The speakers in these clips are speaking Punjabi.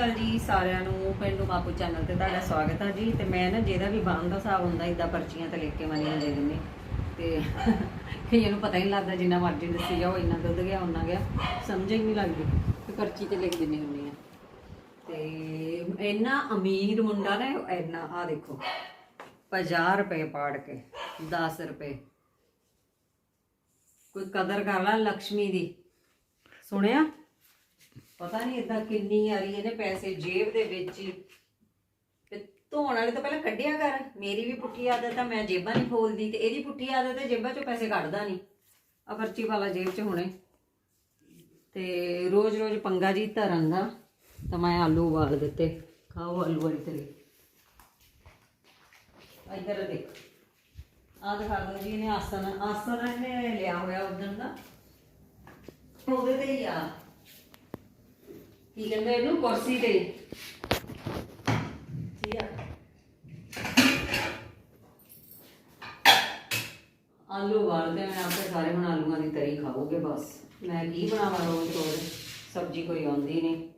ਅਕਾਲ ਜੀ ਸਾਰਿਆਂ ਨੂੰ, ਪਿੰਡੂ ਬਾਪੂ ਚੈਨਲ ਤੇ ਤੁਹਾਡਾ ਸਵਾਗਤ ਹੈ ਜੀ। ਤੇ ਮੈਂ ਨਾ ਜਿਹਦਾ ਵੀ ਬੰਦ ਦਾ ਹਿਸਾਬ ਹੁੰਦਾ ਇਦਾਂ ਪਰਚੀਆਂ ਤੇ ਲਿਖ ਕੇ ਮਨੀਆਂ ਦੇ ਦਿੰਦੀ ਤੇ ਕਈਆਂ ਨੂੰ ਪਤਾ ਹੀ ਨਹੀਂ ਲੱਗਦਾ, ਜਿੰਨਾ ਮਰਜ਼ੀ ਦੱਸੀ ਜਾਓ, ਇੰਨਾ ਦੁੱਧ ਗਿਆ ਉਹਨਾਂ ਗਿਆ। ਸਮਝ ਹੀ ਨਹੀਂ ਲੱਗਦੀ ਤੇ ਪਰਚੀ ਤੇ ਲਿਖ ਦਿੰਨੀ ਹੁੰਦੀ ਆ। ਤੇ ਇੰਨਾ ਅਮੀਰ ਮੁੰਡਾ ਨੇ, ਇੰਨਾ ਆ ਦੇਖੋ 50 ਰੁਪਏ ਪਾੜ ਕੇ 10 ਰੁਪਏ। ਕੋਈ ਕਦਰ ਕਰ ਲੈ ਲక్ష్ਮੀ ਦੀ। ਸੁਣਿਆ? ਪਤਾ ਨਹੀਂ ਇਦਾਂ ਕਿੰਨੀ ਆ ਰਹੀ ਇਹਨੇ ਪੈਸੇ ਜੇਬ ਦੇ ਵਿੱਚ ਹੀ। ਤੇ ਧੋਣ ਵਾਲੇ ਤਾਂ ਪਹਿਲਾਂ ਕੱਢਿਆ ਕਰ। ਮੇਰੀ ਵੀ ਪੁੱਠੀ ਆਦਤ ਆ, ਮੈਂ ਜੇਬਾਂ ਨਹੀਂ ਖੋਲਦੀ ਤੇ ਇਹਦੀ ਪੁੱਠੀ ਆਦਤ ਹੈ ਜੇਬਾਂ ਚੋਂ ਪੈਸੇ ਕੱਢਦਾ ਨਹੀਂ ਆ ਪਰਚੀ ਵਾਲਾ ਜੇਬ 'ਚ ਹੁਣੇ। ਤੇ ਰੋਜ਼-ਰੋਜ਼ ਪੰਗਾ ਜੀ ਧਰਨ ਦਾ, ਤਾਂ ਮੈਂ ਆਲੂ ਉਬਾਲ ਦਿੱਤੇ। ਖਾਓ ਆਲੂ ਵਾਲੀ ਤਰੀ। ਇੱਧਰ ਦੇਖ। ਆਹ ਦਿਖਾ ਦੋ ਜੀ, ਇਹਨੇ ਆਸਨ ਆਸਨ ਇਹਨੇ ਲਿਆ ਹੋਇਆ ਉਦੋਂ ਦਾ। ਉਹਦੇ ਤੇ ਹੀ ਆ। ਕੀ ਕਹਿੰਦੇ ਇਹਨੂੰ? ਕੁਰਸੀ ਤੇ। ਠੀਕ ਆ। ਆਲੂ ਵਾਲਦੇ ਮੈਂ ਆਪੇ ਸਾਰੇ ਹੁਣ ਆਲੂਆਂ ਦੀ ਤਰੀ ਖਾਓਗੇ ਬਸ। ਮੈਂ ਕੀ ਬਣਾਵਾਂ ਰੋਜ਼ ਰੋਜ਼? ਸਬਜ਼ੀ ਕੋਈ ਆਉਂਦੀ ਨਹੀਂ।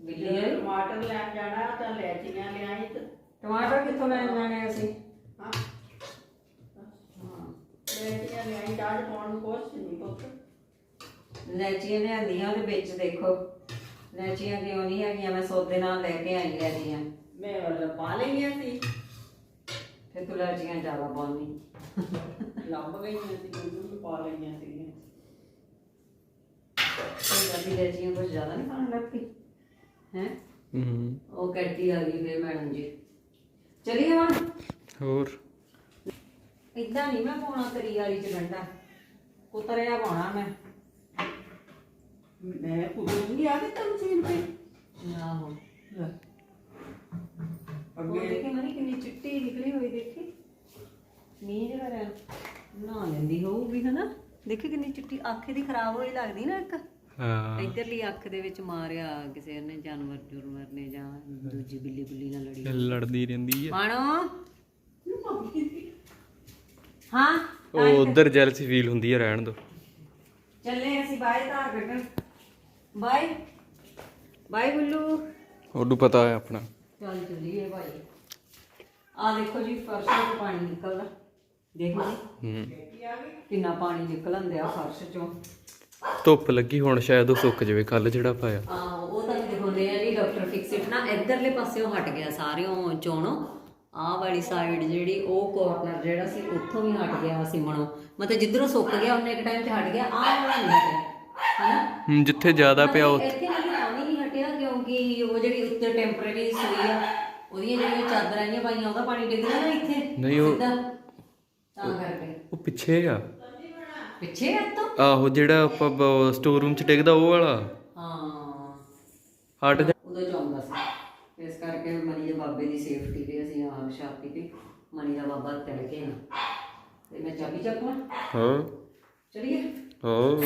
ਬਿੱਲੀ ਟਮਾਟਰ ਲੈਣ ਜਾਣਾ ਤਾਂ ਲੈਚੀਆਂ ਲਿਆਈ ਤੇ। ਟਮਾਟਰ ਕਿੱਥੋਂ ਲੈਣ ਜਾਣੇ ਅਸੀਂ ਹਾਂ ਹਾਂ ਲੈਚੀਆਂ ਲਿਆਈ ਚਾਹ 'ਚ ਪਾਉਣ ਨੂੰ ਕੁਛ ਨਹੀਂ ਪੁੱਤ ਲੈਚੀਆਂ ਲਿਆਂਦੀਆਂ ਉਹਦੇ ਵਿੱਚ ਦੇਖੋ। ਲੈਚੀਆਂ ਕਿਉਂ ਨਹੀਂ ਹੈਗੀਆਂ? ਮੈਂ ਸੌਦੇ ਨਾਲ ਲੈ ਕੇ ਆਈ ਲੈਚੀਆਂ ਮੈਂ ਵਾਲਾ ਪਾ ਲਈਆਂ ਸੀ। ਫਿਰ ਤੂੰ ਲੈਚੀਆਂ ਜ਼ਿਆਦਾ ਪਾਉਣੀ ਲੱਭ ਗਈਆਂ ਸੀ ਵੀ ਪਾ ਲਈਆਂ ਸੀ ਪੰਜਾਬੀ ਲੈਚੀਆਂ ਕੁਝ ਜ਼ਿਆਦਾ ਨਹੀਂ ਖਾਣ ਲੱਗ? ਪਈ ਹੈ? ਹੂੰ। ਉਹ ਕੱਟੀ ਆ ਗਈ ਫਿਰ ਮੈਡਮ ਜੀ। ਚਲਿਏ ਹੁਣ। ਹੋਰ? ਇਦਾਂ ਨਹੀਂ ਮੈਂ ਪਾਉਣਾ ਤਰੀ ਵਾਲੀ ਚ ਗੰਡਾ ਕੁਤਰਿਆ ਪਾਉਣਾ ਮੈਂ। ਮੈਂ ਪੁੱਛੂੰਗੀ ਆ ਕੇ ਤਮਸੀਨ ਤੇ ਆਹੋ। ਲੈ। ਉਹ ਅੱਗੇ ਦੇਖੀ ਮਨੀ ਕਿੰਨੀ ਚਿੱਟੀ ਨਿਕਲੀ ਹੋਈ ਦੇਖੀ। ਮੀਂਹ ਜਿਹੜਾ ਰਿਹਾ ਨਾ ਲੈਂਦੀ ਹੋਊਗੀ ਹਨਾ। ਦੇਖੀ ਕਿੰਨੀ ਚਿੱਟੀ ਅੱਖ ਦੀ ਖਰਾਬ ਹੋਈ ਲੱਗਦੀ ਨਾ ਇੱਕ। ਹਾਂ। ਇਧਰਲੀ ਅੱਖ ਦੇ ਵਿੱਚ ਮਾਰਿਆ ਕਿਸੇ ਨੇ ਜਾਨਵਰ ਜੁਰਮਰ ਨੇ ਜਾਂ ਦੂਜੀ ਬਿੱਲੀ ਬੁੱਲੀ ਨਾਲ ਲੜੀ ਇਹ ਲੜਦੀ ਰਹਿੰਦੀ ਹੈ ਮਾਣੋ। ਹਾਂ ਉਹ ਉਧਰ ਜੈਲਸੀ ਫੀਲ ਹੁੰਦੀ ਹੈ ਰਹਿਣ ਦੋ। ਚੱਲੇ ਅਸੀਂ ਬਾਏ ਧਾਰ ਕੱਢਣ। ਬਾਏ। ਬਾਏ ਗੁੱਲੂ। ਉਹਨੂੰ ਪਤਾ ਹੈ ਆਪਣਾ। ਚੱਲ ਚੱਲੀਏ ਭਾਈ ਆ ਦੇਖੋ ਜੀ ਫਰਸ਼ ਤੋਂ ਪਾਣੀ ਨਿਕਲਦਾ। ਦੇਖੋ ਜੀ। ਹੂੰ। ਕਿੰਨਾ ਪਾਣੀ ਨਿਕਲਣ ਦਿਆ ਫਰਸ਼ ਚੋਂ। ਧੁੱਪ ਲੱਗੀ ਹੁਣ ਸ਼ਾਇਦ ਉਹ ਸੁੱਕ ਜਾਵੇ ਕੱਲ ਜਿਹੜਾ ਪਾਇਆ। ਆ ਉਹ ਤਾਂ ਦਿਖਾਉਂਦੇ ਆ ਜੀ ਡਾਕਟਰ ਫਿਕਸਿਟ ਨਾ ਇਧਰਲੇ ਪਾਸਿਓਂ ਹਟ ਗਿਆ ਸਾਰਿਓਂ ਚੋਣੋਂ। ਆਹ ਵਾਲੀ ਸਾਈਡ ਜਿਹੜੀ ਉਹ ਕਾਰਨਰ ਜਿਹੜਾ ਸੀ ਉੱਥੋਂ ਵੀ ਹਟ ਗਿਆ ਸਿਮਣੋਂ ਮਤਲਬ ਜਿੱਧਰੋਂ ਸੁੱਕ ਗਿਆ ਉਹਨੇ ਇੱਕ ਟਾਈਮ ਤੇ ਹਟ ਗਿਆ ਆਹ ਵਾਲਾ ਨਹੀਂ ਹਟਿਆ। ਹਨਾ? ਜਿੱਥੇ ਜ਼ਿਆਦਾ ਪਿਆ ਉਹ ਇੱਥੇ ਨਹੀਂ ਪਾਣੀ ਨਹੀਂ ਹਟਿਆ ਕਿਉਂਕਿ ਉਹ ਜਿਹੜੀ ਉੱਤੇ ਟੈਂਪਰੇਰੀ ਸੂਈ ਆ ਉਹਦੀਆਂ ਜਿਹੜੀਆਂ ਚਾਦਰਾਂ ਆਈਆਂ ਪਾਈਆਂ ਉਹਦਾ ਪਾਣੀ ਡਿੱਗਦਾ ਨਾ ਇੱਥੇ ਨਹੀਂ, ਉਹ- ਸਿੱਧਾ। ਤਾਂ ਕਰਕੇ। ਉਹ ਪਿੱਛੇ ਆ। ਪਿੱਛੇ ਆ ਤੋਂ ਆਹੋ ਜਿਹੜਾ ਆਪਾਂ ਸਟੋਰ ਰੂਮ ਚ ਟਿਕਦਾ ਉਹ ਵਾਲਾ। ਹਾਂ। ਹਟ ਜਾ। ਉਦੋਂ ਚਾਹੁੰਦਾ ਸੀ। ਇਸ ਕਰਕੇ ਮਨੀ ਦੇ ਬਾਬੇ ਦੀ ਸੇਫਟੀ ਤੇ ਅਸੀਂ ਆਹ ਛਾਤੀ ਤੇ ਮਨੀ ਦਾ ਬਾਬਾ ਤੜ ਕੇ ਨਾ ਤੇ ਮੈਂ ਚਾਬੀ ਚੱਕਵਾਂ ਹਾਂ। ਚਲਿਏ? ਹਾਂ।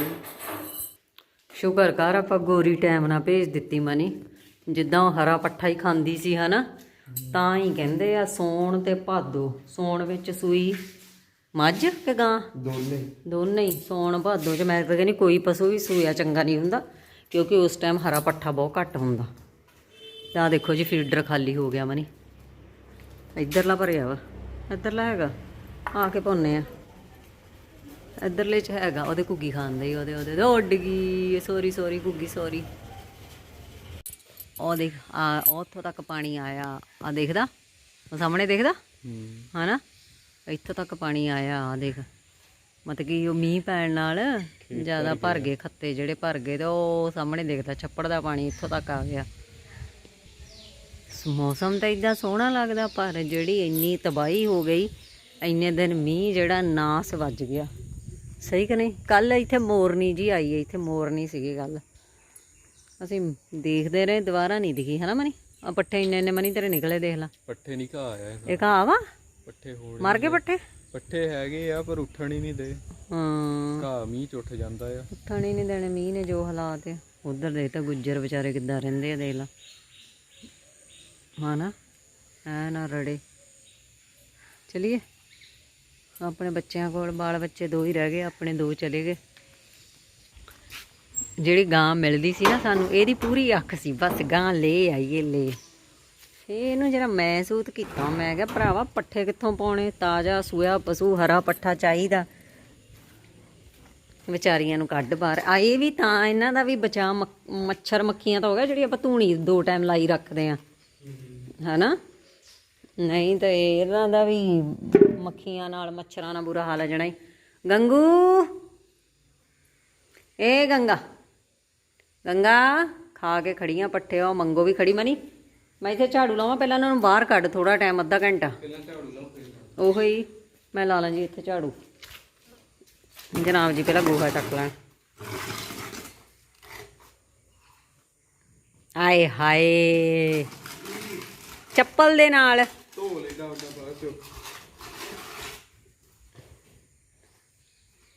ਸ਼ੁਕਰ ਕਰ ਆਪਾਂ ਗੋਰੀ ਟਾਈਮ ਨਾਲ ਭੇਜ ਦਿੱਤੀ ਮਨੀ। ਜਿੱਦਾਂ ਉਹ ਹਰਾ ਪੱਠਾ ਹੀ ਖਾਂਦੀ ਸੀ ਹਨਾ? ਤਾਂ ਹੀ ਕਹਿੰਦੇ ਆ ਸੌਣ ਤੇ ਭਾਦੋ ਸੌਣ ਵਿੱਚ ਸੂਈ ਮੱਝ ਕਿ ਗਾਂ? ਦੋਨੇ। ਦੋਨੇ ਹੀ ਸੌਣ ਭਾਦੋ ਚ। ਮੈਂ ਤਾਂ ਕਹਿੰਦੀ ਕੋਈ ਪਸ਼ੂ ਵੀ ਸੂਇਆ ਚੰਗਾ ਨਹੀਂ ਹੁੰਦਾ ਕਿਉਂਕਿ ਉਸ ਟਾਈਮ ਹਰਾ ਪੱਠਾ ਬਹੁਤ ਘੱਟ ਹੁੰਦਾ। ਤੇ ਦੇਖੋ ਜੀ ਫੀਡਰ ਖਾਲੀ ਹੋ ਗਿਆ ਮਨੀ। ਇੱਧਰਲਾ ਭਰਿਆ ਵਾ। ਇੱਧਰਲਾ ਹੈਗਾ। ਆ ਕੇ ਪਾਉਨੇ ਆ। ਇੱਧਰਲੇ ਚ ਹੈਗਾ ਉਹਦੇ ਘੁੱਗੀ ਖਾਂਦੇ ਹੀ ਉਹਦੇ ਉਹਦੇ ਉਹ ਉੱਡ ਗਈ ਸੋਰੀ ਸੋਰੀ ਘੁੱਗੀ ਸੋਰੀ ਉਹ ਦੇਖ ਆ ਉੱਥੋਂ ਤੱਕ ਪਾਣੀ ਆਇਆ ਆ ਦੇਖਦਾ? ਉਹ ਸਾਹਮਣੇ ਦੇਖਦਾ? ਹੂੰ। ਹਨਾ? ਇੱਥੋਂ ਤੱਕ ਪਾਣੀ ਆਇਆ ਆ ਦੇਖ। ਮਤਲਬ ਕਿ ਉਹ ਮੀਂਹ ਪੈਣ ਨਾਲ ਜ਼ਿਆਦਾ ਭਰ ਗਏ ਖੱਤੇ ਜਿਹੜੇ ਭਰ ਗਏ ਤੇ ਉਹ ਸਾਹਮਣੇ ਦਿਖਦਾ ਛੱਪੜ ਦਾ ਪਾਣੀ ਇੱਥੋਂ ਤੱਕ ਆ ਗਿਆ। ਮੌਸਮ ਤਾਂ ਇਦਾਂ ਸੋਹਣਾ ਲੱਗਦਾ ਪਰ ਜਿਹੜੀ ਇੰਨੀ ਤਬਾਹੀ ਹੋ ਗਈ ਇੰਨੇ ਦਿਨ ਮੀਂਹ ਜਿਹੜਾ ਨਾਸ ਵੱਜ ਗਿਆ। ਸਹੀ ਕਿ ਨਹੀਂ? ਕੱਲ ਇੱਥੇ ਮੋਰਨੀ ਜੀ ਆਈ ਹੈ ਇੱਥੇ ਮੋਰਨੀ ਸੀਗੀ ਕੱਲ ਅਸੀਂ ਦੇਖਦੇ ਰਹੇ ਦੁਬਾਰਾ ਨਹੀਂ ਦਿਖੀ ਹਨਾ ਮਨੀ? ਆ ਪੱਠੇ ਇੰਨੇ ਇੰਨੇ ਮਨੀ ਤੇਰੇ ਨਿਕਲੇ ਦੇਖ ਲਾ। ਪੱਠੇ ਨਹੀਂ ਘਾ ਆਇਆ ਇਹ ਕਾ ਵਾ? ਪੱਠੇ ਹੋੜ ਮਰ ਗਏ ਪੱਠੇ? ਪੱਠੇ ਹੈਗੇ ਆ ਪਰ ਉੱਠਣ ਹੀ ਨਹੀਂ ਦੇ। ਹਾਂ। ਘਾ ਮੀਂਹ ਚ ਉੱਠ ਜਾਂਦਾ ਆ। ਉੱਠਣ ਹੀ ਨਹੀਂ ਦੇਣੇ ਮੀਂਹ ਨੇ ਜੋ ਹਾਲਾਤ ਆ। ਉਧਰ ਦੇਖ ਤਾਂ ਗੁੱਜਰ ਵਿਚਾਰੇ ਕਿੱਦਾਂ ਰਹਿੰਦੇ ਆ ਦੇਖ ਲਾ। ਹਾਂ ਨਾ ਐ ਨਾ ਰੜੇ। ਚਲਿਏ। ਆਪਣੇ ਬੱਚਿਆਂ ਕੋਲ, ਬਾਲ ਬੱਚੇ ਦੋ ਹੀ ਰਹਿ ਗਏ, ਆਪਣੇ ਦੋ ਚਲੇ ਗਏ। ਜਿਹੜੀ ਗਾਂ ਮਿਲਦੀ ਸੀ ਨਾ ਸਾਨੂੰ, ਇਹਦੀ ਪੂਰੀ ਅੱਖ ਸੀ, ਬਸ ਗਾਂ ਲੈ ਆਈਏ ਲੈ। ਇਹਨੂੰ ਜਿਹੜਾ ਮੈਂ ਸੂਤ ਕੀਤਾ, ਮੈਂ ਕਿਹਾ, ਭਰਾਵਾ, ਪੱਠੇ ਕਿੱਥੋਂ ਪਾਉਣੇ? ਤਾਜ਼ਾ ਸੂਆ, ਪਸ਼ੂ, ਹਰਾ ਪੱਠਾ ਚਾਹੀਦਾ। ਵਿਚਾਰੀਆਂ ਨੂੰ ਕੱਢ ਬਾਹਰ। ਆ, ਇਹ ਵੀ ਤਾਂ ਇਹਨਾਂ ਦਾ ਵੀ ਬਚਾ ਮੱਛਰ ਮੱਖੀਆਂ ਤਾਂ ਹੋ ਗਿਆ, ਜਿਹੜੀ ਆਪਾਂ ਧੂਣੀ ਦੋ ਟਾਈਮ ਲਾਈ ਰੱਖਦੇ ਆ। ਹਨਾ? ਨਹੀਂ ਤਾਂ ਇਹਨਾਂ ਦਾ ਵੀ ਮੱਖੀਆਂ ਨਾਲ ਮੱਛਰਾਂ ਨਾਲ ਬੁਰਾ ਹਾਲ ਹੈ ਜਣਾ ਹੀ। ਗੰਗੂ। ਏ ਗੰਗਾ। ਗੰਗਾ, ਖਾ ਕੇ ਖੜੀਆਂ, ਪੱਠੇ ਉਹ ਮੰਗੋ ਵੀ ਖੜੀ ਮਨੀ। ਮੈਂ ਇੱਥੇ ਝਾੜੂ ਲਾਵਾਂ, ਪਹਿਲਾਂ ਉਹਨਾਂ ਨੂੰ ਬਾਹਰ ਕੱਢ ਥੋੜਾ ਟਾਈਮ, ਅੱਧਾ ਘੰਟਾ। ਉਹੋ ਹੀ, ਮੈਂ ਲਾ ਲਾਂ ਜੀ ਇੱਥੇ ਝਾੜੂ। ਜਨਾਬ ਜੀ ਪਹਿਲਾਂ ਗੋਹਾ ਚੱਕ ਲੈਣ। ਆਏ ਹਾਏ। ਚੱਪਲ ਦੇ ਨਾਲ। ਧੋ ਲੈਦਾ ਉਹਦਾ ਬਾਅਦ ਚ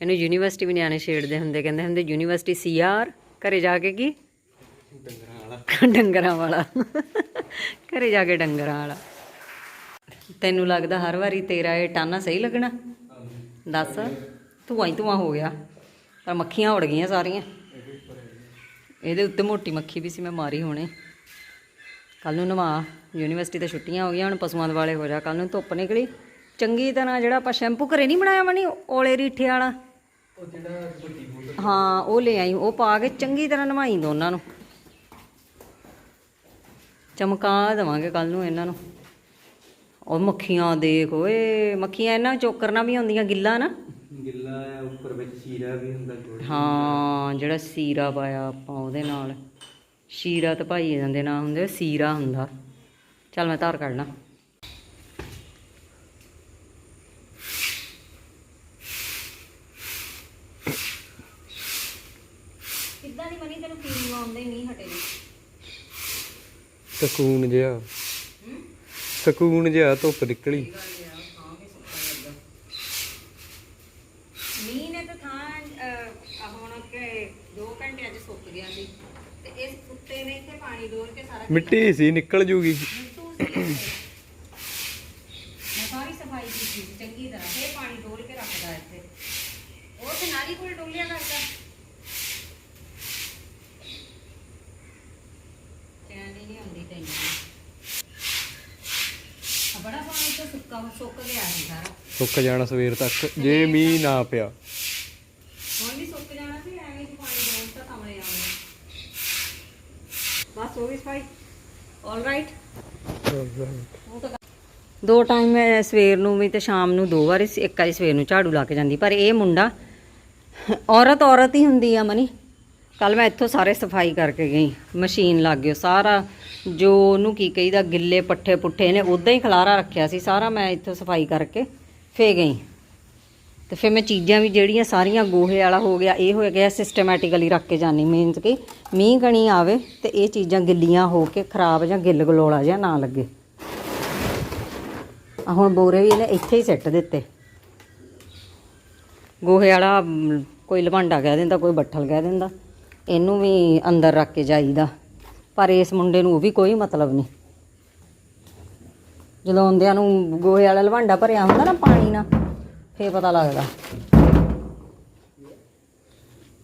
ਇਹਨੂੰ ਯੂਨੀਵਰਸਿਟੀ ਵੀ ਨਿਆਣੇ ਛੇੜਦੇ ਹੁੰਦੇ ਕਹਿੰਦੇ ਹੁੰਦੇ ਯੂਨੀਵਰਸਿਟੀ ਸੀਆਰ ਘਰੇ ਜਾ ਕੇ ਕੀ? ਡੰਗਰਾਂ ਵਾਲਾ। ਡੰਗਰਾਂ ਵਾਲਾ। ਘਰੇ ਜਾ ਕੇ ਡੰਗਰਾਂ ਵਾਲਾ। ਤੈਨੂੰ ਲੱਗਦਾ ਹਰ ਵਾਰੀ ਤੇਰਾ ਇਹ ਟਾਨਾ ਸਹੀ ਲੱਗਣਾ? ਦੱਸ ਧੂਆਂ ਹੀ ਧੂਆਂ ਹੋ ਗਿਆ। ਪਰ ਮੱਖੀਆਂ ਉੜ ਗਈਆਂ ਸਾਰੀਆਂ। ਇਹਦੇ ਉੱਤੇ ਮੋਟੀ ਮੱਖੀ ਵੀ ਸੀ ਮੈਂ ਮਾਰੀ ਹੋਣੇ। ਕੱਲ ਨੂੰ ਨਵਾ। ਯੂਨੀਵਰਸਿਟੀ ਤੇ ਛੁੱਟੀਆਂ ਹੋ ਗਈਆਂ ਹੁਣ ਪਸ਼ੂਆਂ ਦੇ ਵਾਲੇ ਹੋ ਜਾ ਕੱਲ ਨੂੰ ਧੁੱਪ ਨਿਕਲੀ। ਚੰਗੀ ਤਰ੍ਹਾਂ ਜਿਹੜਾ ਆਪਾਂ ਸ਼ੈਂਪੂ ਘਰੇ ਨਹੀਂ ਬਣਾਇਆ ਮਣੀ ਓਲੇ ਰੀਠੇ ਵਾਲਾ। ਉਹ ਜਿਹੜਾ ਹਾਂ ਉਹ ਲੈ ਆਈ ਉਹ ਪਾ ਕੇ ਚੰਗੀ ਤਰ੍ਹਾਂ ਨਵਾਈ ਦੋਨਾਂ ਨੂੰ। ਚਮਕਾ ਦੇਵਾਂਗੇ ਕੱਲ ਨੂੰ ਇਹਨਾਂ ਨੂੰ। ਉਹ ਮੱਖੀਆਂ ਦੇਖ ਓਏ ਮੱਖੀਆਂ ਇਹਨਾਂ ਚੋਕਰਨਾ ਵੀ ਹੁੰਦੀਆਂ ਗਿੱਲਾ ਨਾ। ਗਿੱਲਾ ਆ ਉੱਪਰ ਵਿੱਚ ਸ਼ੀਰਾ ਵੀ ਹੁੰਦਾ ਥੋੜਾ ਹਾਂ ਜਿਹੜਾ ਸੀਰਾ ਪਾਇਆ ਆਪਾਂ ਉਹਦੇ ਨਾਲ। ਸ਼ੀਰਾ ਤਾਂ ਭਾਈ ਜਾਂਦੇ ਨਾ ਹੁੰਦੇ ਸੀਰਾ ਹੁੰਦਾ। ਚੱਲ ਮੈਂ ਧਾਰ ਕੱਢਣਾ ਕਿੱਦਾਂ ਦੀ ਬਣੀ ਤੈਨੂੰ ਫੀਲਿੰਗ ਆਉਂਦੇ ਨਹੀਂ ਹਟੇ ਸਕੂਨ ਜਿਹਾ। ਸਕੂਨ ਜਿਹਾ ਧੁੱਪ ਨਿਕਲੀ। ਮੀਂਹ ਨੇ ਤਾਂ ਥਾਂ ਅਹ, ਹੁਣ ਕਿ 2 ਘੰਟੇ ਅੱਜ ਸੁੱਕ ਗਿਆ ਸੀ। ਤੇ ਇਸ ਕੁੱਤੇ ਨੇ ਇੱਥੇ ਪਾਣੀ ਡੋਲ ਕੇ ਸਾਰਾ ਮਿੱਟੀ ਸੀ ਨਿਕਲ ਜੂਗੀ ਮਿੱਟੂ ਸੀ ਇੱਥੇ। ਮੈਂ ਸਾਰੀ ਸਫ਼ਾਈ ਕੀਤੀ ਚੰਗੀ ਤਰ੍ਹਾਂ ਫੇਰ ਪਾਣੀ ਡੋਲ ਕੇ ਰੱਖਦਾ ਇੱਥੇ। ਉਹ ਤੇ ਨਾਲੀ ਕੋਲ ਡੋਲਿਆ ਕਰਦਾ ਚੈਨ ਨਹੀਂ ਆਉਂਦੀ ਤੈਨੂੰ। ਆ ਬੜਾ ਪਾਣੀ ਤਾਂ ਸੁੱਕਾ ਸੁੱਕ ਗਿਆ ਸੀ ਸਾਰਾ। ਸੁੱਕ ਜਾਣਾ ਸਵੇਰ ਤੱਕ ਜੇ ਮੀਂਹ ਨਾ ਪਿਆ। ਹੁਣ ਵੀ ਸੁੱਕ ਜਾਣਾ ਸੀ ਐਵੇਂ ਹੀ ਪਾਣੀ ਡੋਲ ਤਾਂ ਕਮਰੇ ਆਉਣੇ ਬਸ ਹੋ ਗਈ ਸਫ਼ਾਈ। ਆਲ ਰਾਈਟ ਦੋ ਟਾਈਮ ਮੈਂ ਸਵੇਰ ਨੂੰ ਵੀ ਤੇ ਸ਼ਾਮ ਨੂੰ ਦੋ ਵਾਰੀ ਇੱਕ ਵਾਰੀ ਸਵੇਰ ਨੂੰ ਝਾੜੂ ਲਾ ਕੇ ਜਾਂਦੀ, ਪਰ ਇਹ ਮੁੰਡਾ ਔਰਤ ਔਰਤ ਹੀ ਹੁੰਦੀ ਆ ਮਨੀ। ਕੱਲ ਮੈਂ ਇੱਥੋਂ ਸਾਰੇ ਸਫ਼ਾਈ ਕਰਕੇ ਗਈ, ਮਸ਼ੀਨ ਲੱਗ ਗਿਓ ਸਾਰਾ ਜੋ ਉਹਨੂੰ ਕੀ ਕਹੀਦਾ, ਗਿੱਲੇ ਪੱਠੇ ਪੁੱਠੇ ਨੇ ਉਦਾਂ ਹੀ ਖਲਾਰਾ ਰੱਖਿਆ ਸੀ, ਸਾਰਾ ਮੈਂ ਇੱਥੋਂ ਸਫ਼ਾਈ ਕਰਕੇ ਫੇ ਗਈ। ਤੇ ਫਿਰ ਮੈਂ ਚੀਜ਼ਾਂ ਵੀ ਜਿਹੜੀਆਂ ਸਾਰੀਆਂ ਗੋਹੇ ਵਾਲਾ ਹੋ ਗਿਆ, ਇਹ ਹੋ ਗਿਆ ਸਿਸਟਮੈਟਿਕਲੀ ਰੱਖ ਕੇ ਜਾਨੀ ਮੀਨਸ ਕਿ ਮੀਂਹ ਗਣੀ ਆਵੇ ਤੇ ਇਹ ਚੀਜ਼ਾਂ ਗਿੱਲੀਆਂ ਹੋ ਕੇ ਖਰਾਬ ਜਾਂ ਗਿੱਲ ਗਲੋਲਾ ਜਾਂ ਨਾ ਲੱਗੇ। ਆ ਹੁਣ ਬੋਰੇ ਵੀ ਇਹਨੇ ਇੱਥੇ ਹੀ ਸਿੱਟ ਦਿੱਤੇ। ਗੋਹੇ ਵਾਲਾ ਕੋਈ ਲਵਾਂਡਾ ਕਹਿ ਦਿੰਦਾ ਕੋਈ ਬੱਠਲ ਕਹਿ ਦਿੰਦਾ। ਇਹਨੂੰ ਵੀ ਅੰਦਰ ਰੱਖ ਕੇ ਜਾਈਦਾ। ਪਰ ਇਸ ਮੁੰਡੇ ਨੂੰ ਉਹ ਵੀ ਕੋਈ ਮਤਲਬ ਨਹੀਂ। ਜਦੋਂ ਆਉਂਦਿਆਂ ਨੂੰ ਗੋਹੇ ਵਾਲਾ ਲਵਾਂਡਾ ਭਰਿਆ ਹੁੰਦਾ ਨਾ ਪਾਣੀ ਨਾਲ ਫੇਰ ਪਤਾ ਲੱਗਦਾ।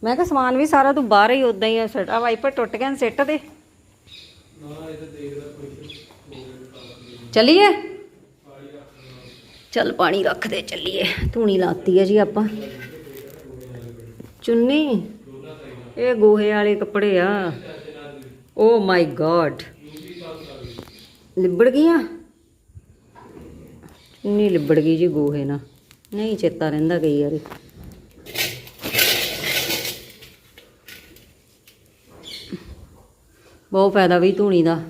ਮੈਂ ਕਿਹਾ ਸਮਾਨ ਵੀ ਸਾਰਾ ਤੂੰ ਬਾਹਰ ਹੀ ਉਦਾਂ ਹੀ ਸਿੱਟ ਆ ਵਾਈਪਰ ਟੁੱਟ ਗਿਆ ਸਿੱਟ ਦੇ। ਚੱਲੀਏ? ਚੱਲ ਪਾਣੀ ਰੱਖ ਦੇ, ਚੱਲੀਏ। ਧੂਣੀ ਲਾਤੀ ਹੈ ਜੀ ਆਪਾਂ। ਚੁੰਨੀ? ਇਹ ਗੋਹੇ ਵਾਲੇ ਕੱਪੜੇ ਆ। ਓ ਮਾਈ ਗॉड ਲਿਬੜ ਗਈਆਂ? ਚੁੰਨੀ ਲਿਬੜ ਗਈ ਜੀ ਗੋਹੇ ਨਾਲ। ਨਹੀਂ, ਚੇਤਾ ਰਹਿੰਦਾ ਕਈ ਵਾਰੀ। ਬਹੁਤ ਫਾਇਦਾ ਵੀ ਧੂਣੀ ਦਾ।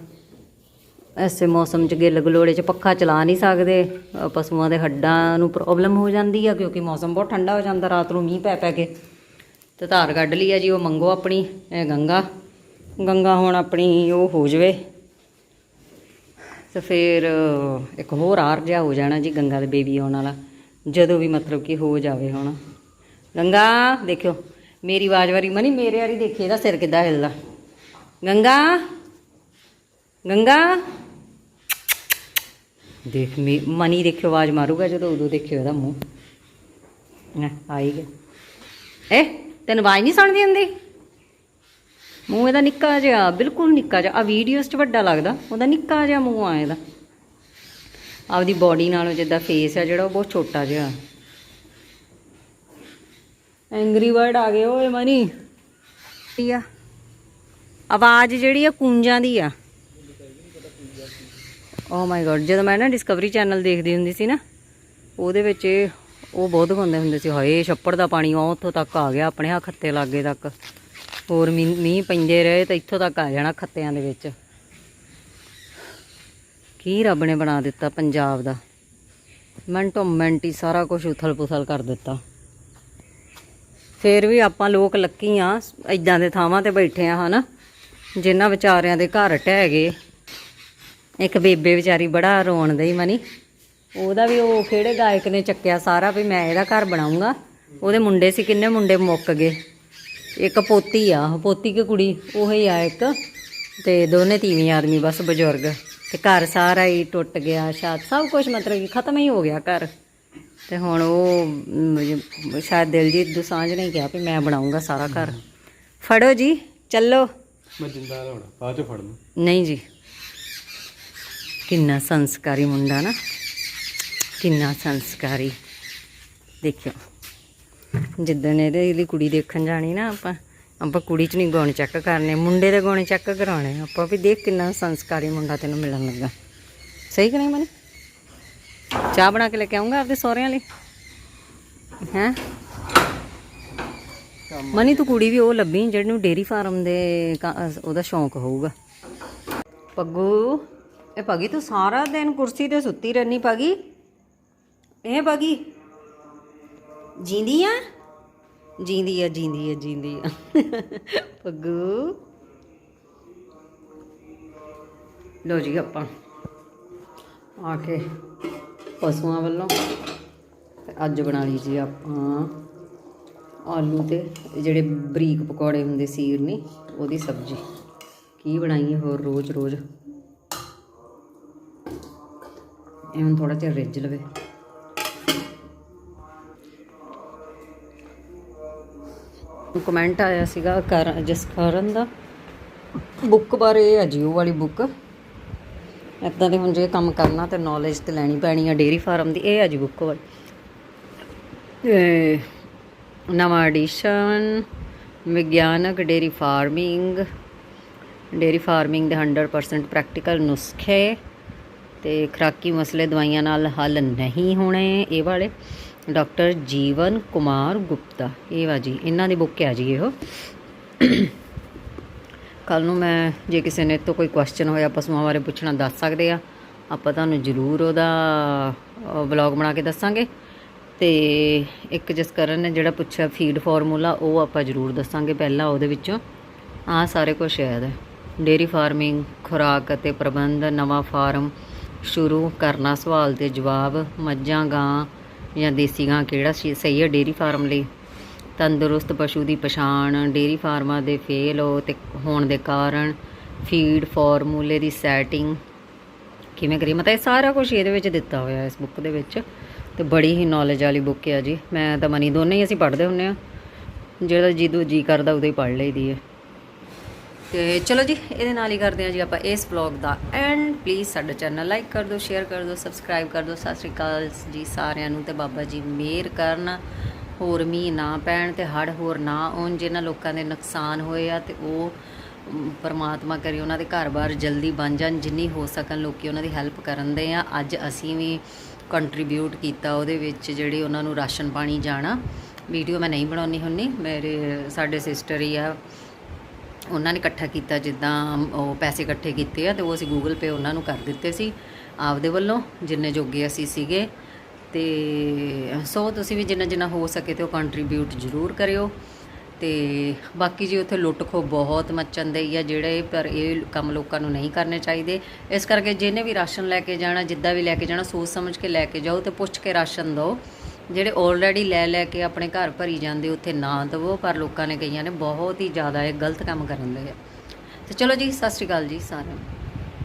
ਐਸੇ ਮੌਸਮ 'ਚ ਗਿੱਲ ਗਲੋੜੇ 'ਚ ਪੱਖਾ ਚਲਾ ਨਹੀਂ ਸਕਦੇ। ਅ, ਪਸ਼ੂਆਂ ਦੇ ਹੱਡਾਂ ਨੂੰ ਪ੍ਰੋਬਲਮ ਹੋ ਜਾਂਦੀ ਆ ਕਿਉਂਕਿ ਮੌਸਮ ਬਹੁਤ ਠੰਡਾ ਹੋ ਜਾਂਦਾ ਰਾਤ ਨੂੰ ਮੀਂਹ ਪੈ ਪੈ ਕੇ। ਤੇ ਧਾਰ ਕੱਢ ਲਈ ਆ ਜੀ ਉਹ ਮੰਗੋ ਆਪਣੀ ਇਹ ਗੰਗਾ। ਗੰਗਾ ਹੁਣ ਆਪਣੀ ਉਹ ਹੋ ਜਵੇ। ਤੇ ਫਿਰ ਅ, ਇੱਕ ਹੋਰ ਆਰ ਜਿਹਾ ਹੋ ਜਾਣਾ ਜੀ ਗੰਗਾ ਦੇ ਬੇਬੀ ਆਉਣ ਵਾਲਾ। ਜਦੋਂ ਵੀ ਮਤਲਬ ਕਿ ਹੋ ਜਾਵੇ ਹੁਣ। ਗੰਗਾ ਦੇਖਿਓ। ਮੇਰੀ ਆਵਾਜ਼ ਵਾਰੀ ਮਨੀ ਮੇਰੇ ਵਾਰੀ ਦੇਖੀ ਇਹਦਾ ਸਿਰ ਕਿੱਦਾਂ ਹਿੱਲਦਾ? ਗੰਗਾ ਗੰਗਾ। ਦੇਖ ਮੀ ਮਨੀ ਦੇਖਿਓ ਆਵਾਜ਼ ਮਾਰੂਗਾ ਜਦੋਂ ਉਦੋਂ ਦੇਖਿਓ ਇਹਦਾ ਮੂੰਹ। ਨਾ ਆਈ ਗਿਆ। ਏ ਤੈਨੂੰ ਆਵਾਜ਼ ਨਹੀਂ ਸੁਣਦੀ ਹੁੰਦੀ? ਮੂੰਹ ਇਹਦਾ ਨਿੱਕਾ ਜਿਹਾ ਬਿਲਕੁਲ ਨਿੱਕਾ ਜਿਹਾ। ਆ ਵੀਡੀਓਜ਼ 'ਚ ਵੱਡਾ ਲੱਗਦਾ। ਉਹਦਾ ਨਿੱਕਾ ਜਿਹਾ ਮੂੰਹ ਆ ਇਹਦਾ। ਆਪਦੀ ਬਾਡੀ ਨਾਲੋਂ ਜਿੱਦਾਂ ਫੇਸ ਆ ਜਿਹੜਾ ਉਹ ਬਹੁਤ ਛੋਟਾ ਜਿਹਾ। ਐਂਗਰੀ ਬਰਡ ਆ ਗਏ ਓਏ ਮਨੀ। ਆ? ਆਵਾਜ਼ ਜਿਹੜੀ ਆ ਕੂੰਜਾਂ ਦੀ ਆ। ਓ ਮਾਈ ਗॉड ਜਦੋਂ ਮੈਂ ਨਾ ਡਿਸਕਵਰੀ ਚੈਨਲ ਦੇਖਦੀ ਹੁੰਦੀ ਸੀ ਨਾ, ਉਹਦੇ ਵਿੱਚ ਇਹ- ਉਹ ਬਹੁਤ ਦਿਖਾਉਂਦੇ ਹੁੰਦੇ ਸੀ, ਹਾਏ, ਛੱਪੜ ਦਾ ਪਾਣੀ ਉਹ ਉੱਥੋਂ ਤੱਕ ਆ ਗਿਆ, ਆਪਣੇ ਹੱਥ ਖੱਤੇ ਲਾਗੇ ਤੱਕ। ਹੋਰ ਮੀਂਹ ਮੀਂਹ ਪੈਂਦੇ ਰਹੇ ਤਾਂ ਇੱਥੋਂ ਤੱਕ ਆ ਜਾਣਾ ਖੱਤਿਆਂ ਦੇ ਵਿੱਚ। ਕੀ ਰੱਬ ਨੇ ਬਣਾ ਦਿੱਤਾ ਪੰਜਾਬ ਦਾ? ਮਿੰਟੋ ਮਿੰਟ ਹੀ ਸਾਰਾ ਕੁਝ ਉਥਲ ਪੁਥਲ ਕਰ ਦਿੱਤਾ। ਫੇਰ ਵੀ ਆਪਾਂ ਲੋਕ ਲੱਕੀ ਆ ਇਦਾਂ ਦੇ ਥਾਵਾਂ ਤੇ ਬੈਠੇ ਆ, ਹਨਾ? ਜਿਨ੍ਹਾਂ ਵਿਚਾਰਿਆਂ ਦੇ ਘਰ ਢਹਿ ਗਏ। ਇੱਕ ਬੇਬੇ ਵਿਚਾਰੀ ਬੜਾ ਰੋਣ ਦਈ ਮਨੀ। ਉਹਦਾ ਵੀ ਉਹ ਕਿਹੜੇ ਗਾਇਕ ਨੇ ਚੱਕਿਆ ਸਾਰਾ ਵੀ ਮੈਂ ਇਹਦਾ ਘਰ ਬਣਾਉਂਗਾ। ਉਹਦੇ ਮੁੰਡੇ ਸੀ ਕਿੰਨੇ ਮੁੰਡੇ ਮੁੱਕ ਗਏ। ਇੱਕ ਪੋਤੀ ਆ ਪੋਤੀ ਕੀ ਕੁੜੀ ਉਹੀ ਆ ਇੱਕ। ਤੇ ਦੋਨੇ ਤੀਵੀਂ ਆਦਮੀ ਬਸ ਬਜ਼ੁਰਗ। ਤੇ ਘਰ ਸਾਰਾ ਹੀ ਟੁੱਟ ਗਿਆ ਸ਼ਾਇਦ ਸਭ ਕੁਝ ਮਤਲਬ ਕਿ ਖਤਮ ਹੀ ਹੋ ਗਿਆ ਘਰ। ਤੇ ਹੁਣ ਉਹ ਸ਼ਾਇਦ ਦਿਲਜੀਤ ਦੁਸਾਂਝ ਨੇ ਕਿਹਾ ਵੀ ਮੈਂ ਬਣਾਉਂਗਾ ਸਾਰਾ ਘਰ। ਫੜੋ ਜੀ ਚੱਲੋ। ਮੈਂ ਜਿੰਦਾ ਲਾਉਣਾ ਬਾਅਦ ਚ ਫੜ ਲੂੰ ਨਹੀਂ ਜੀ। ਕਿੰਨਾ ਸੰਸਕਾਰੀ ਮੁੰਡਾ ਨਾ। ਕਿੰਨਾ ਸੰਸਕਾਰੀ। ਦੇਖਿਓ। ਜਿੱਦਣ ਇਹਦੇ, ਇਹਦੀ ਕੁੜੀ ਦੇਖਣ ਜਾਣੀ ਨਾ ਆਪਾਂ ਆਪਾਂ ਕੁੜੀ 'ਚ ਨਹੀਂ ਗੁਣ ਚੈੱਕ ਕਰਨੇ, ਮੁੰਡੇ ਦੇ ਗੁਣ ਚੈੱਕ ਕਰਾਉਣੇ, ਆਪਾਂ ਵੀ ਦੇਖ ਕਿੰਨਾ ਸੰਸਕਾਰੀ ਮੁੰਡਾ ਤੈਨੂੰ ਮਿਲਣ ਲੱਗਾ। ਸਹੀ ਕਿ ਨਹੀਂ ਮਨੀ? ਚਾਹ ਬਣਾ ਕੇ ਲੈ ਕੇ ਆਉਂਗਾ ਆਪਦੇ ਸਹੁਰਿਆਂ ਲਈ? ਹੈਂ? ਮਨੀ, ਤੂੰ ਕੁੜੀ ਵੀ ਉਹ ਲੱਭੀ ਜਿਹੜੀ ਨੂੰ ਡੇਰੀ ਫਾਰਮ ਦੇ ਉਹਦਾ ਸ਼ੌਂਕ ਹੋਊਗਾ। ਪੱਗੂ। ਇਹ ਪੱਗੀ ਤੂੰ ਸਾਰਾ ਦਿਨ ਕੁਰਸੀ ਤੇ ਸੁੱਤੀ ਰਹਿਨੀ ਭਗੀ? ਇਹ ਪੱਗੀ ਜੀਂਦੀ ਆ? ਜੀਂਦੀ ਆ ਜੀਂਦੀ ਆ ਜੀਂਦੀ ਆ। ਪੱਗੂ ਲੋ ਜੀ ਆਪਾਂ ਆ ਕੇ ਪਸ਼ੂਆਂ ਵੱਲੋਂ ਤੇ ਅੱਜ ਬਣਾ ਲਈ ਜੀ ਆਪਾਂ ਆਲੂ ਤੇ ਜਿਹੜੇ ਬਰੀਕ ਪਕੌੜੇ ਹੁੰਦੇ ਸੀਰ ਨੇ ਉਹਦੀ ਸਬਜ਼ੀ। ਕੀ ਬਣਾਈਏ ਹੋਰ ਰੋਜ਼ ਰੋਜ਼ ਇਹ ਥੋੜਾ ਜਿਹਾ ਰਿੱਝ ਲਵੇ। ਕਮੈਂਟ ਆਇਆ ਸੀਗਾ ਕਰ, ਜਸਕਰਨ ਦਾ। ਬੁੱਕ ਬਾਰੇ ਹੈ ਜੀ, ਉਹ ਵਾਲੀ ਬੁੱਕ ਇਦਾਂ ਦੇ ਹੁਣ ਜੇ ਕੰਮ ਕਰਨਾ ਤੇ ਨੌਲੇਜ ਤੇ ਲੈਣੀ ਪੈਣੀ ਆ ਡੇਰੀ ਫਾਰਮ ਦੀ, ਇਹ ਹੈ ਜੀ ਬੁੱਕ ਵਾਲੀ। ਨਵਾਂ ਐਡੀਸ਼ਨ ਵਿਗਿਆਨਕ ਡੇਰੀ ਫਾਰਮਿੰਗ ਡੇਰੀ ਫਾਰਮਿੰਗ ਦੇ 100% ਪ੍ਰੈਕਟੀਕਲ ਨੁਸਖੇ। ਤੇ ਖਰਾਕੀ ਮਸਲੇ ਦਵਾਈਆਂ ਨਾਲ ਹੱਲ ਨਹੀਂ ਹੋਣੇ, ਇਹ ਵਾਲੇ। ਡਾਕਟਰ ਜੀਵਨ ਕੁਮਾਰ ਗੁਪਤਾ। ਇਹ ਵਾ ਜੀ, ਇਹਨਾਂ ਦੀ ਬੁੱਕ ਹੈ ਜੀ ਇਹੋ। ਕੱਲ ਨੂੰ ਮੈਂ, ਜੇ ਕਿਸੇ ਨੇ ਤੋਂ ਕੋਈ ਕੁਐਸਚਨ ਹੋਇਆ, ਪਸ਼ੂਆਂ ਬਾਰੇ ਪੁੱਛਣਾ ਦੱਸ ਸਕਦੇ ਆ। ਆਪਾਂ ਤੁਹਾਨੂੰ ਜ਼ਰੂਰ ਉਹਦਾ ਵਲੌਗ ਬਣਾ ਕੇ ਦੱਸਾਂਗੇ। ਤੇ ਇੱਕ ਜਸਕਰਨ ਨੇ ਜਿਹੜਾ ਪੁੱਛਿਆ ਫੀਡ ਫਾਰਮੂਲਾ ਉਹ ਆਪਾਂ ਜ਼ਰੂਰ ਦੱਸਾਂਗੇ ਪਹਿਲਾਂ ਉਹਦੇ ਵਿੱਚੋਂ। ਆਹ ਸਾਰੇ ਕੁਝ ਹੈ ਇਹਦੇ। ਡੇਰੀ ਫਾਰਮਿੰਗ, ਖੁਰਾਕ ਅਤੇ ਪ੍ਰਬੰਧ, ਨਵਾਂ ਫਾਰਮ ਸ਼ੁਰੂ ਕਰਨਾ ਸਵਾਲ ਤੇ ਜਵਾਬ, ਮੱਝਾਂ, ਗਾਂ ਜਾਂ ਦੇਸੀ ਗਾਂ ਕਿਹੜਾ ਸੀ- ਸਹੀ ਹੈ ਡੇਰੀ ਫਾਰਮ ਲਈ। ਤੰਦਰੁਸਤ ਪਸ਼ੂ ਦੀ ਪਛਾਣ ਡੇਰੀ ਫਾਰਮਾਂ ਦੇ ਫੇਲ ਹੋ ਤੇ ਹੋਣ ਦੇ ਕਾਰਨ ਫੀਡ ਫਾਰਮੂਲੇ ਦੀ ਸੈਟਿੰਗ ਕਿਵੇਂ ਕਰੀ ਮਤਲਬ ਇਹ ਸਾਰਾ ਕੁਝ ਇਹਦੇ ਵਿੱਚ ਦਿੱਤਾ ਹੋਇਆ ਇਸ ਬੁੱਕ ਦੇ ਵਿੱਚ ਤੇ ਬੜੀ ਹੀ ਨੌਲੇਜ ਵਾਲੀ ਬੁੱਕ ਹੈ ਜੀ। ਮੈਂ ਤਾਂ ਮਨੀ ਦੋਨੇ ਹੀ ਅਸੀਂ ਪੜ੍ਹਦੇ ਹੁੰਨੇ ਆ ਜਿਹੜਾ ਜਦੋਂ ਜੀ ਕਰਦਾ ਉਦੋਂ ਹੀ ਪੜ੍ਹ ਲਈਦੀ ਹੈ। ਤੇ ਚਲੋ ਜੀ, ਇਹਦੇ ਨਾਲ ਹੀ ਕਰਦੇ ਹਾਂ ਜੀ ਆਪਾਂ ਇਸ ਵਲੌਗ ਦਾ ਐਂਡ ਪਲੀਜ਼ ਸਾਡਾ ਚੈਨਲ ਲਾਈਕ ਕਰ ਦਿਓ ਸ਼ੇਅਰ ਕਰ ਦਿਓ ਸਬਸਕ੍ਰਾਈਬ ਕਰ ਦਿਓ। ਸਤਿ ਸ਼੍ਰੀ ਅਕਾਲ ਜੀ ਸਾਰਿਆਂ ਨੂੰ ਤੇ ਬਾਬਾ ਜੀ ਮਿਹਰ ਕਰਨ। ਹੋਰ ਮੀਂਹ ਨਾ ਪੈਣ ਤੇ ਹੜ ਹੋਰ ਨਾ ਆਉਣ, ਜਿਨ੍ਹਾਂ ਲੋਕਾਂ ਦੇ ਨੁਕਸਾਨ ਹੋਏ ਆ ਤੇ ਉਹ ਪਰਮਾਤਮਾ ਕਰੇ ਉਹਨਾਂ ਦੇ ਘਰ-ਬਾਰ ਜਲਦੀ ਬਣ ਜਾਣ, ਜਿੰਨੀ ਹੋ ਸਕਣ ਲੋਕੀ ਉਹਨਾਂ ਦੀ ਹੈਲਪ ਕਰਨ ਦੇ ਆ। ਅੱਜ ਅਸੀਂ ਵੀ ਕੰਟਰੀਬਿਊਟ ਕੀਤਾ ਉਹਦੇ ਵਿੱਚ ਜਿਹੜੇ ਉਹਨਾਂ ਨੂੰ ਰਾਸ਼ਨ ਪਾਣੀ ਜਾਣਾ। ਵੀਡੀਓ ਮੈਂ ਨਹੀਂ ਬਣਾਉਣੀ ਹੁੰਨੀ ਮੇਰੇ, ਸਾਡੇ ਸਿਸਟਰ ਹੀ ਆ। ਉਹਨਾਂ ਨੇ ਇਕੱਠਾ ਕੀਤਾ ਜਿੱਦਾਂ ਉਹ ਪੈਸੇ ਇਕੱਠੇ ਕੀਤੇ ਆ ਤੇ ਉਹ ਅਸੀਂ ਗੂਗਲ ਪੇ ਉਹਨਾਂ ਨੂੰ ਕਰ ਦਿੱਤੇ ਸੀ ਆਪਦੇ ਵੱਲੋਂ, ਜਿੰਨੇ ਜੋਗੇ ਅਸੀਂ ਸੀਗੇ। ਤੇ ਸੋ ਤੁਸੀਂ ਵੀ ਜਿੰਨਾ ਜਿੰਨਾ ਹੋ ਸਕੇ ਤੇ ਉਹ ਕੰਟਰੀਬਿਊਟ ਜ਼ਰੂਰ ਕਰਿਓ। ਤੇ ਬਾਕੀ ਜੀ ਉੱਥੇ ਲੁੱਟ ਖੋ ਬਹੁਤ ਮੱਚਣ ਦੇ ਆ, ਜਿਹੜੇ ਪਰ ਇਹ ਕੰਮ ਲੋਕਾਂ ਨੂੰ ਨਹੀਂ ਕਰਨੇ ਚਾਹੀਦੇ। ਇਸ ਕਰਕੇ ਜਿਹਨੇ ਵੀ ਰਾਸ਼ਨ ਲੈ ਕੇ ਜਾਣਾ, ਜਿੱਦਾਂ ਵੀ ਲੈ ਕੇ ਜਾਣਾ ਸੋਚ ਸਮਝ ਕੇ ਲੈ ਕੇ ਜਾਓ ਤੇ ਪੁੱਛ ਕੇ ਰਾਸ਼ਨ ਦਿਓ। ਜਿਹੜੇ ਆਲਰੇਡੀ ਲੈ ਲੈ ਕੇ ਆਪਣੇ ਘਰ ਭਰੀ ਜਾਂਦੇ ਉੱਥੇ ਨਾ ਦਵੋ, ਪਰ ਲੋਕਾਂ ਨੇ ਕਈਆਂ ਨੇ ਬਹੁਤ ਹੀ ਜ਼ਿਆਦਾ ਇਹ ਗਲਤ ਕੰਮ ਕਰਨ ਦੇ ਆ। ਤੇ ਚਲੋ ਜੀ, ਸਤਿ ਸ਼੍ਰੀ ਅਕਾਲ ਜੀ ਸਾਰਿਆਂ ਨੂੰ।